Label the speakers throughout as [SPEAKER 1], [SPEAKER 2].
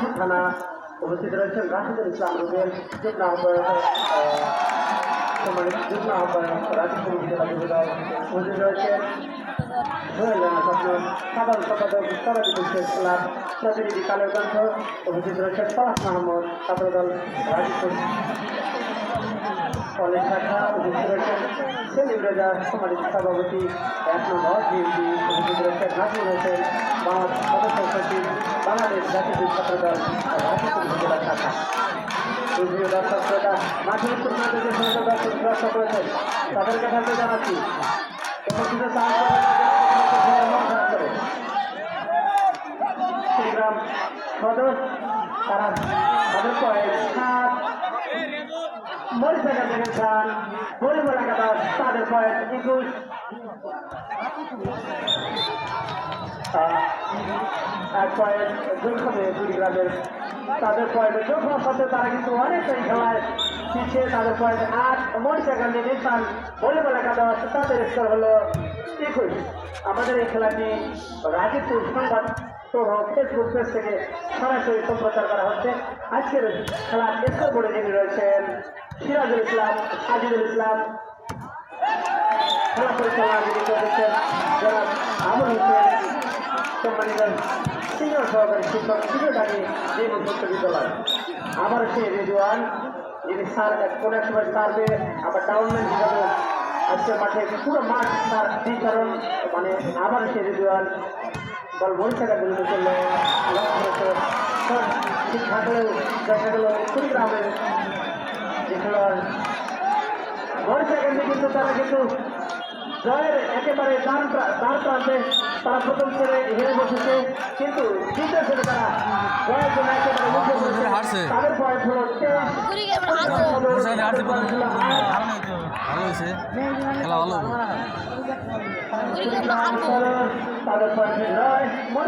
[SPEAKER 1] রাজপুর থানা উপস্থিত রয়েছেন রাশিদুল ইসলাম রুবেল যুগ্ম আহ্বায়ক আহ, সম্মানিত যুগ্ম আহ্বায়ক রাজপুর জেলা যুবদল উপস্থিত রয়েছেন। সাধারণ সম্পাদক সরাজি বিশেষ ক্লাব প্রতিনিধি কালের কণ্ঠ উপস্থিত রয়েছেন ফরাস মাহমুদ ছাত্রদল কলেজ শাখা উপস্থিত রয়েছেন সেলিম রেজা সম্মানিত সভাপতি এক নম্বর বিএনপি উপস্থিত নাজমুল হোসেন বাংলাদেশ সদস্য সচিব বাংলাদেশ জাতীয় ছাত্রদল উপজেলা শাখা সুপ্রিয় দর্শক দর্শক রয়েছেন তাদেরকে থাকতে জানাচ্ছি উপস্থিত সাহায্য মন খারাপ করে কুড়িগ্রাম সদর তারা তাদের পরে সাত মরিচাকা থেকে খান গরিবলা কাটা তাদের পয়েন্ট একুশ। এক পয়েন্ট যোগ হবে কুড়িগ্রামের তাদের পয়েন্ট যোগ হওয়ার সাথে তারা কিন্তু অনেকটাই খেলায় পিছিয়ে তাদের পয়েন্ট আট মরিচাকান্দি নিশান ভলিবলা কাটা তাদের স্কোর হলো একুশ। আমাদের এই খেলাটি রাজীবপুর সংবাদ সহ ফেসবুক পেজ থেকে সরাসরি সম্প্রচার করা হচ্ছে। আজকের খেলার স্কোর বোর্ডে যিনি রয়েছেন, সিরাজুল ইসলাম, সাজিদুল ইসলাম। খেলা পরিচালনা যিনি করেছেন আমর হোসেন, সম্মানিত সিনিয়র সহকারী শিক্ষক শিক্ষকারী নিয়ম উচ্চ বিদ্যালয়। আবার সেই রেজওয়ান, যিনি সার কোন এক সময় সার্ভে আবার ডাউনমেন্ট হিসাবে আজকের মাঠে পুরো মাঠ তার মানে আবার সেই রেজওয়ান বল মরিচাকা বিরুদ্ধে চলল ঠিক থাকলেও দেখা গেল কুড়িগ্রামের যে খেলোয়াড় মরিচাকান্দি কিন্তু তারা কিন্তু জয়ের একেবারে দান দান প্রান্তে তারা প্রথম ছেড়ে হেরে বসেছে। কিন্তু দ্বিতীয় ছেড়ে তারা জয়ের জন্য একেবারে মুখে বসেছে তাদের পয়েন্ট হলো
[SPEAKER 2] ভালো হয়েছে। খেলা ভালো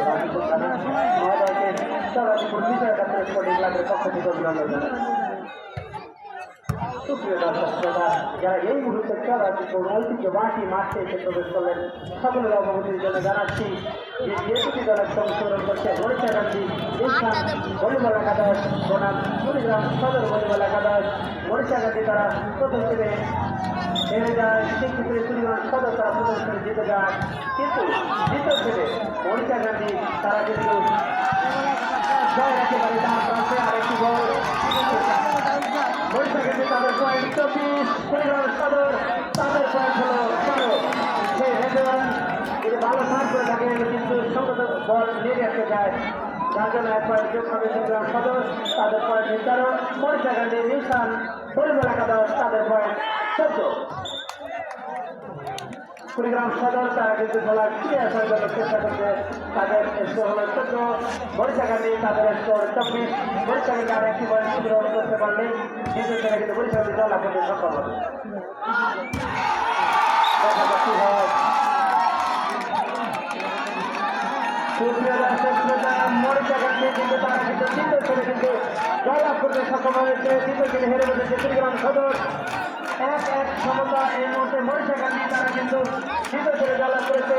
[SPEAKER 1] রাজীপুর থানা মহোদয়কে সরাসরি বিজয় ডাক্তার স্পোর্টিং ক্লাবের পক্ষ থেকে অভিনন্দন জানাচ্ছি সুপ্রিয় দর্শক শ্রোতা যারা এই মুহূর্তে চলাচিত্র ঐতিহ্যবাহী মাঠে এসে প্রবেশ করলেন সকলের অবগতির জন্য জানাচ্ছি যে যে দুটি দলের সংশোধন করছে মরিচা গান্ধী ইসলাম তারা সদর তারা যায় কিন্তু দ্বিতীয় থেকে মরিচা গান্ধী তারা কিন্তু জয় একেবারে তার প্রান্তে আরেকটি গোল বৈশাখে তাদের পয়েন্ট চব্বিশ সদর তাদের পয়েন্ট হলো বারো সে হেডওয়ান যদি ভালো সার্ভ করে থাকে কিন্তু সংগত বল নেড়ে আসতে যায় যার জন্য এক পয়েন্ট যোগ তাদের পয়েন্ট তেরো বৈশাখান্ডি নিশান পরিমল একাদশ, তাদের পয়েন্ট চোদ্দ। কুড়িগ্রাম সদর তারা কিন্তু বলার ফিরে আসার জন্য চেষ্টা করছে তাদের স্কোর হলো চোদ্দ বরিশাখালী তাদের স্কোর চব্বিশ বরিশাখালী আর একটি বয়স গ্রহণ করতে পারলে দ্বিতীয় তারা কিন্তু বরিশাখালী জল করতে সক্ষম হবে। দেখা মরিচাকান্দি কিন্তু তারা কিন্তু তৃতীয় ছেলে, কিন্তু জয়লাভ করতে সক্ষম হয়েছে তৃতীয় ছেলে হেরে বসেছে কুড়িগ্রাম সদর। এক এক সমতা এই মুহূর্তে মরিচাকান্দি তারা কিন্তু তৃতীয় ছেলে জয়লাভ করেছে